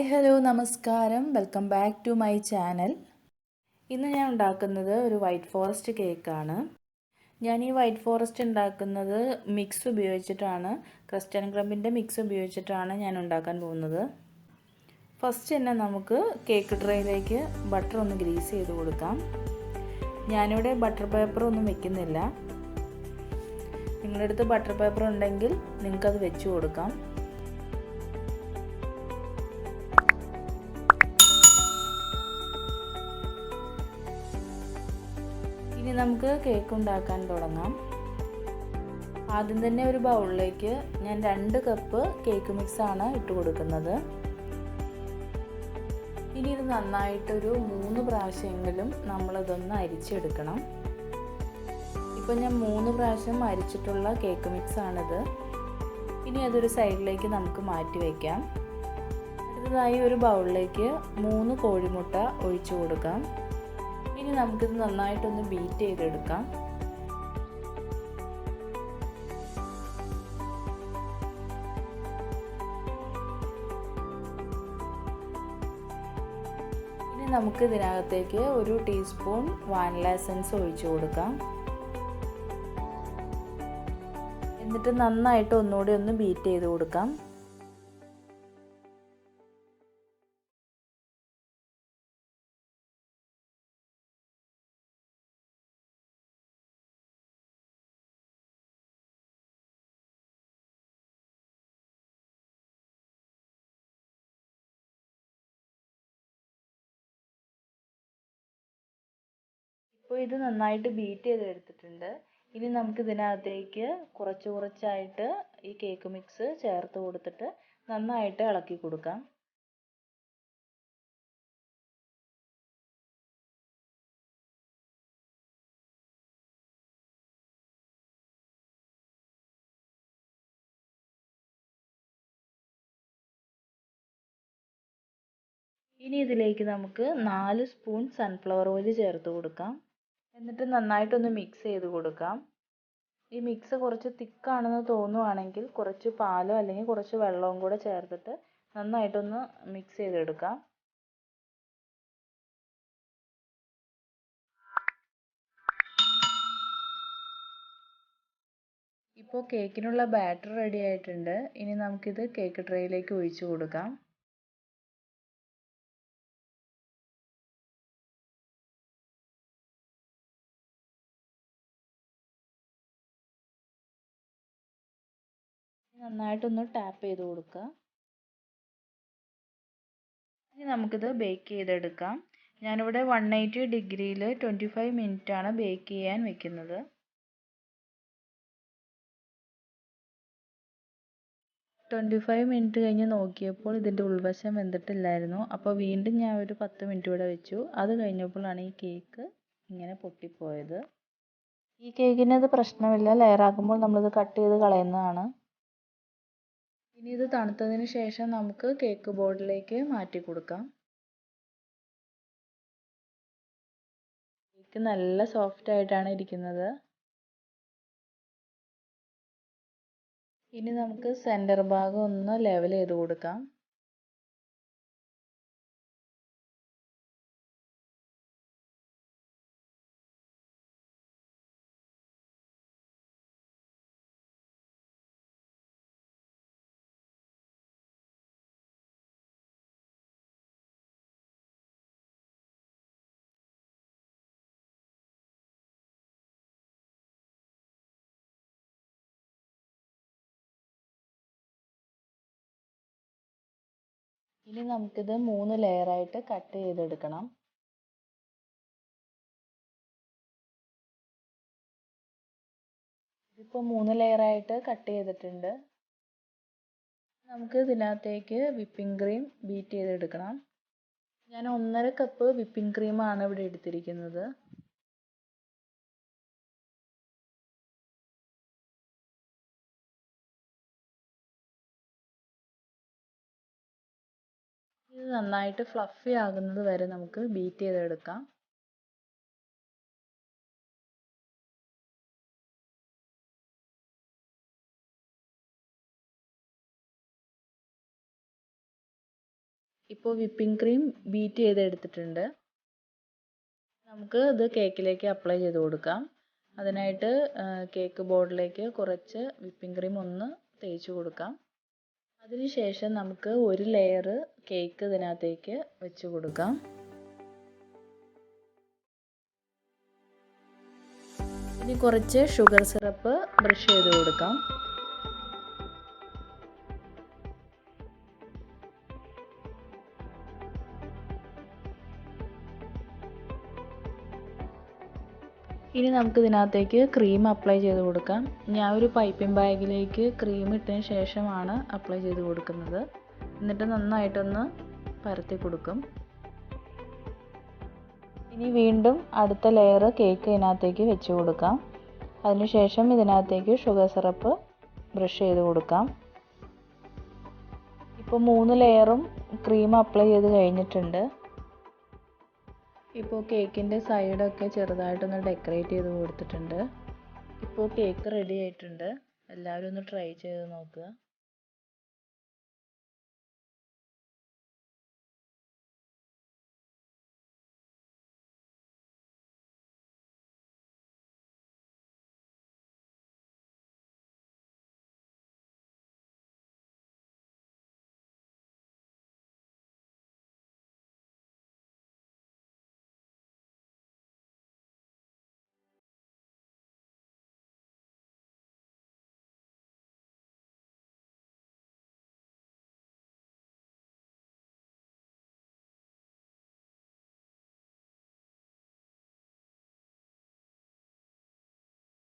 Hi hello നമസ്കാരം. Welcome back to my channel. ഇന്ന് ഞാൻ ഉണ്ടാക്കുന്നത് ഒരു വൈറ്റ് ഫോറസ്റ്റ് കേക്കാണ്. ഞാൻ ഈ വൈറ്റ് ഫോറസ്റ്റ് ഉണ്ടാക്കുന്നത് മിക്സ് ഉപയോഗിച്ചിട്ടാണ്. ക്രിസ്റ്റൻ ക്രമ്പിന്റെ മിക്സ് ഉപയോഗിച്ചിട്ടാണ് ഞാൻ ഉണ്ടാക്കാൻ പോകുന്നത്. ഫസ്റ്റ് തന്നെ നമുക്ക് കേക്ക് ട്രേയിലേക്ക് ബട്ടർ ഒന്ന് ഗ്രീസ് ചെയ്ത് കൊടുക്കാം. ഞാനിവിടെ ബട്ടർ പേപ്പർ ഒന്നും വെക്കുന്നില്ല. നിങ്ങളുടെ അടുത്ത് ബട്ടർ പേപ്പർ ഉണ്ടെങ്കിൽ നിങ്ങൾക്കത് വെച്ച് കൊടുക്കാം. ഇനി നമുക്ക് കേക്ക് ഉണ്ടാക്കാൻ തുടങ്ങാം. ആദ്യം തന്നെ ഒരു ബൗളിലേക്ക് ഞാൻ രണ്ട് കപ്പ് കേക്ക് മിക്സ് ആണ് ഇട്ട് കൊടുക്കുന്നത്. ഇനി ഇത് നന്നായിട്ടൊരു മൂന്ന് പ്രാവശ്യമെങ്കിലും നമ്മളിതൊന്ന് അരിച്ചെടുക്കണം. ഇപ്പം ഞാൻ മൂന്ന് പ്രാവശ്യം അരിച്ചിട്ടുള്ള കേക്ക് മിക്സ് ആണിത്. ഇനി അതൊരു സൈഡിലേക്ക് നമുക്ക് മാറ്റി വയ്ക്കാം അടുത്തതായി ഒരു ബൗളിലേക്ക് മൂന്ന് കോഴിമുട്ട ഒഴിച്ചു കൊടുക്കാം. ഇനി നമുക്കിത് നന്നായിട്ടൊന്ന് ബീറ്റ് ചെയ്തെടുക്കാം. ഇനി നമുക്ക് ഇതിനകത്തേക്ക് ഒരു ടീസ്പൂൺ വാനില എസൻസ് ഒഴിച്ചു കൊടുക്കാം. എന്നിട്ട് നന്നായിട്ട് ഒന്നുകൂടി ഒന്ന് ബീറ്റ് ചെയ്ത് കൊടുക്കാം. ഇപ്പോൾ ഇത് നന്നായിട്ട് ബീറ്റ് ചെയ്ത് എടുത്തിട്ടുണ്ട്. ഇനി നമുക്ക് ഇതിനകത്തേക്ക് കുറച്ച് കുറച്ചായിട്ട് ഈ കേക്ക് മിക്സ് ചേർത്ത് കൊടുത്തിട്ട് നന്നായിട്ട് ഇളക്കി കൊടുക്കാം. ഇനി ഇതിലേക്ക് നമുക്ക് നാല് സ്പൂൺ സൺഫ്ലവർ ഓയിൽ ചേർത്ത് കൊടുക്കാം. എന്നിട്ട് നന്നായിട്ടൊന്ന് മിക്സ് ചെയ്ത് കൊടുക്കാം. ഈ മിക്സ് കുറച്ച് തിക്കാണെന്ന് തോന്നുവാണെങ്കിൽ കുറച്ച് പാലോ അല്ലെങ്കിൽ കുറച്ച് വെള്ളവും കൂടെ ചേർത്തിട്ട് നന്നായിട്ടൊന്ന് മിക്സ് ചെയ്തെടുക്കാം. ഇപ്പോൾ കേക്കിനുള്ള ബാറ്റർ റെഡി ആയിട്ടുണ്ട്. ഇനി നമുക്കിത് കേക്ക് ട്രേയിലേക്ക് ഒഴിച്ചു കൊടുക്കാം. നന്നായിട്ടൊന്ന് ടാപ്പ് ചെയ്ത് കൊടുക്കുക. ഇനി നമുക്കിത് ബേക്ക് ചെയ്തെടുക്കാം. ഞാനിവിടെ വൺ എയ്റ്റി ഡിഗ്രിയിൽ ട്വന്റി ഫൈവ് മിനിറ്റ് ആണ് ബേക്ക് ചെയ്യാൻ വെക്കുന്നത്. ട്വന്റി ഫൈവ് മിനിറ്റ് കഴിഞ്ഞ് നോക്കിയപ്പോൾ ഇതിന്റെ ഉൾവശം വെന്തിട്ടില്ലായിരുന്നു. അപ്പോൾ വീണ്ടും ഞാൻ ഒരു പത്ത് മിനിറ്റ് ഇവിടെ വെച്ചു. അത് കഴിഞ്ഞപ്പോഴാണ് ഈ കേക്ക് ഇങ്ങനെ പൊട്ടിപ്പോയത്. ഈ കേക്കിന് അത് പ്രശ്നമില്ല. ലെയറാക്കുമ്പോൾ നമ്മളിത് കട്ട് ചെയ്ത് കളയുന്നതാണ്. ഇനി ഇത് തണുത്തതിന് ശേഷം നമുക്ക് കേക്ക് ബോർഡിലേക്ക് മാറ്റി കൊടുക്കാം. കേക്ക് നല്ല സോഫ്റ്റ് ആയിട്ടാണ് ഇരിക്കുന്നത്. ഇനി നമുക്ക് സെന്റർ ഭാഗം ഒന്ന് ലെവൽ ചെയ്ത് കൊടുക്കാം. ഇനി നമുക്കിത് മൂന്ന് ലെയറായിട്ട് കട്ട് ചെയ്തെടുക്കണം. ഇതിപ്പോൾ മൂന്ന് ലെയറായിട്ട് കട്ട് ചെയ്തിട്ടുണ്ട്. നമുക്ക് ഇതിനകത്തേക്ക് വിപ്പിംഗ് ക്രീം ബീറ്റ് ചെയ്തെടുക്കണം. ഞാൻ ഒന്നര കപ്പ് വിപ്പിംഗ് ക്രീമാണ് ഇവിടെ എടുത്തിരിക്കുന്നത്. ഇത് നന്നായിട്ട് ഫ്ലഫി ആകുന്നത് വരെ നമുക്ക് ബീറ്റ് ചെയ്തെടുക്കാം. ഇപ്പോൾ വിപ്പിംഗ് ക്രീം ബീറ്റ് ചെയ്തെടുത്തിട്ടുണ്ട്. നമുക്ക് ഇത് കേക്കിലേക്ക് അപ്ലൈ ചെയ്ത് കൊടുക്കാം. അതിനായിട്ട് കേക്ക് ബോർഡിലേക്ക് കുറച്ച് വിപ്പിംഗ് ക്രീം ഒന്ന് തേച്ച് കൊടുക്കാം. അതിനുശേഷം നമുക്ക് ഒരു ലെയർ കേക്ക് ഇതിനകത്തേക്ക് വെച്ച് കൊടുക്കാം. ഇനി കുറച്ച് ഷുഗർ സിറപ്പ് ബ്രഷ് ചെയ്ത് കൊടുക്കാം. ഇനി നമുക്ക് ഇതിനകത്തേക്ക് ക്രീം അപ്ലൈ ചെയ്ത് കൊടുക്കാം. ഞാൻ ഒരു പൈപ്പിംഗ് ബാഗിലേക്ക് ക്രീം ഇട്ടതിന് ശേഷമാണ് അപ്ലൈ ചെയ്ത് കൊടുക്കുന്നത്. എന്നിട്ട് നന്നായിട്ടൊന്ന് പരത്തി കൊടുക്കും. ഇനി വീണ്ടും അടുത്ത ലെയർ കേക്ക് ഇതിനകത്തേക്ക് വെച്ച് കൊടുക്കാം. അതിനുശേഷം ഇതിനകത്തേക്ക് ഷുഗർ സിറപ്പ് ബ്രഷ് ചെയ്ത് കൊടുക്കാം. ഇപ്പോൾ മൂന്ന് ലെയറും ക്രീം അപ്ലൈ ചെയ്ത് കഴിഞ്ഞിട്ടുണ്ട്. ഇപ്പോൾ കേക്കിന്റെ സൈഡൊക്കെ ചെറുതായിട്ടൊന്ന് ഡെക്കറേറ്റ് ചെയ്ത് കൊടുത്തിട്ടുണ്ട്. ഇപ്പോൾ കേക്ക് റെഡി ആയിട്ടുണ്ട്. എല്ലാവരും ഒന്ന് ട്രൈ ചെയ്ത് നോക്കുക.